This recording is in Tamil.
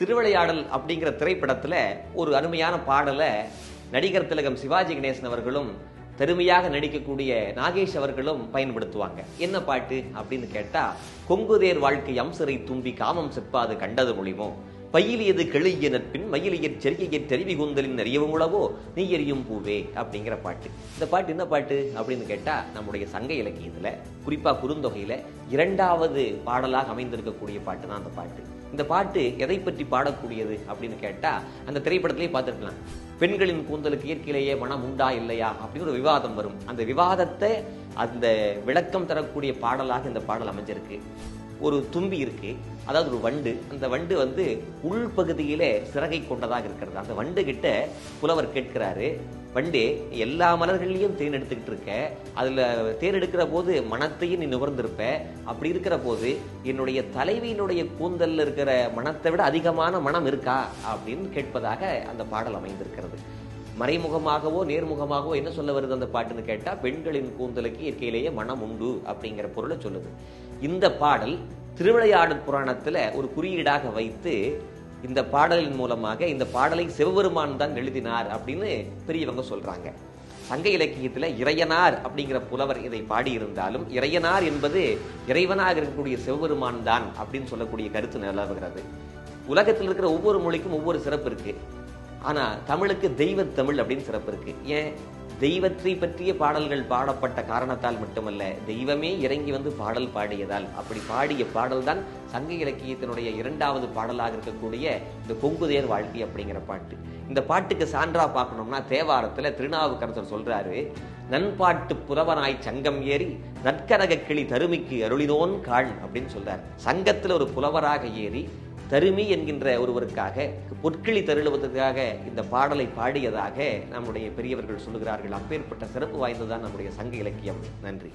திருவிளையாடல் அப்படிங்கிற திரைப்படத்தில் ஒரு அருமையான பாடலை நடிகர் திலகம் சிவாஜி கணேசன் அவர்களும் பெருமையாக நடிக்கக்கூடிய நாகேஷ் அவர்களும் பயன்படுத்துவாங்க. என்ன பாட்டு அப்படின்னு கேட்டா கொங்குதேர் வாழ்க்கை அம்சரை தும்பி காமம் செப்பாது கண்டது மொழிமோ? பயிலியது கிளிய நட்பின் மயிலியற் செறிய தெரிவி கூந்தலின் அறியவும் உளவோ? நீ எரியும் பூவே அப்படிங்கிற பாட்டு. இந்த பாட்டு என்ன பாட்டு அப்படின்னு கேட்டால் நம்முடைய சங்க இலக்கியத்தில் குறிப்பாக குறுந்தொகையில் இரண்டாவது பாடலாக அமைந்திருக்கக்கூடிய பாட்டு தான் அந்த பாட்டு. இந்த பாட்டு எதை பற்றி பாடக்கூடியது அப்படின்னு கேட்டா அந்த திரைப்படத்திலேயே பார்த்துருக்கலாம். பெண்களின் கூந்தலுக்கு இயற்கையிலேயே மனம் உண்டா இல்லையா அப்படின்னு ஒரு விவாதம் வரும். அந்த விவாதத்தை அந்த விளக்கம் தரக்கூடிய பாடலாக இந்த பாடல் அமைஞ்சிருக்கு. ஒரு தும்பி இருக்கு. அதாவது ஒரு வண்டு. அந்த வண்டு வந்து உள்பகுதியிலே சிறகை கொண்டதாக இருக்கிறது. அந்த வண்டு கிட்ட புலவர் கேட்கிறாரு வண்டே எல்லா மலர்கள்லயும் தேன் எடுத்துக்கிட்டு இருக்க. அதுல தேன் எடுக்கிற போது மனத்தையும் நீ நுகர்ந்திருப்ப அப்படி இருக்கிற போது என்னுடைய தலைவியினுடைய கூந்தல்ல இருக்கிற மனத்தை விட அதிகமான மனம் இருக்கா? அப்படின்னு கேட்பதாக அந்த பாடல் அமைந்திருக்கிறது. மறைமுகமாகவோ நேர்முகமாகவோ என்ன சொல்ல வருது அந்த பாட்டுன்னு கேட்டா பெண்களின் கூந்தலுக்கு இயற்கையிலேயே மனம் உண்டு அப்படிங்கிற பொருளை சொல்லுது. இந்த பாடல் திருவிளையாடல் புராணத்துல ஒரு குறியீடாக வைத்து இந்த பாடலின் மூலமாக இந்த பாடலை சிவபெருமான் தான் எழுதினார் அப்படின்னு பெரியவங்க சொல்றாங்க. சங்க இலக்கியத்துல இறையனார் அப்படிங்கிற புலவர் இதை பாடியிருந்தாலும் இறையனார் என்பது இறைவனாக இருக்கக்கூடிய சிவபெருமான் தான் அப்படின்னு சொல்லக்கூடிய கருத்து நிலவுகிறது. உலகத்தில் இருக்கிற ஒவ்வொரு மொழிக்கும் ஒவ்வொரு சிறப்பு இருக்கு. ஆனால் தமிழுக்கு தெய்வ தமிழ் அப்படின்னு சிறப்பு இருக்கு. ஏன்? தெய்வத்தை பற்றிய பாடல்கள் பாடப்பட்ட காரணத்தால் மட்டுமல்ல தெய்வமே இறங்கி வந்து பாடல் பாடியதால். அப்படி பாடிய பாடல் தான் சங்க இலக்கியத்தினுடைய இரண்டாவது பாடலாக இருக்கக்கூடிய இந்த கொங்குதேர் வாழ்க்கை அப்படிங்கிற பாட்டு. இந்த பாட்டுக்கு சான்றா பார்க்கணும்னா தேவாரத்துல திருநாவுக்கரசர் சொல்றாரு நண்பாட்டு புறவனாய் சங்கம் ஏறி நற்கரக கிளி தருமிக்கு அருளினோன் காள் அப்படின்னு சொல்றார். சங்கத்துல ஒரு புலவராக ஏறி தருமி என்கின்ற ஒருவருக்காக பொற்கிளி தருளுவதற்காக இந்த பாடலை பாடியதாக நம்முடைய பெரியவர்கள் சொல்லுகிறார்கள். அப்பேற்பட்ட சிறப்பு வாய்ந்ததுதான் நம்முடைய சங்க இலக்கியம். நன்றி.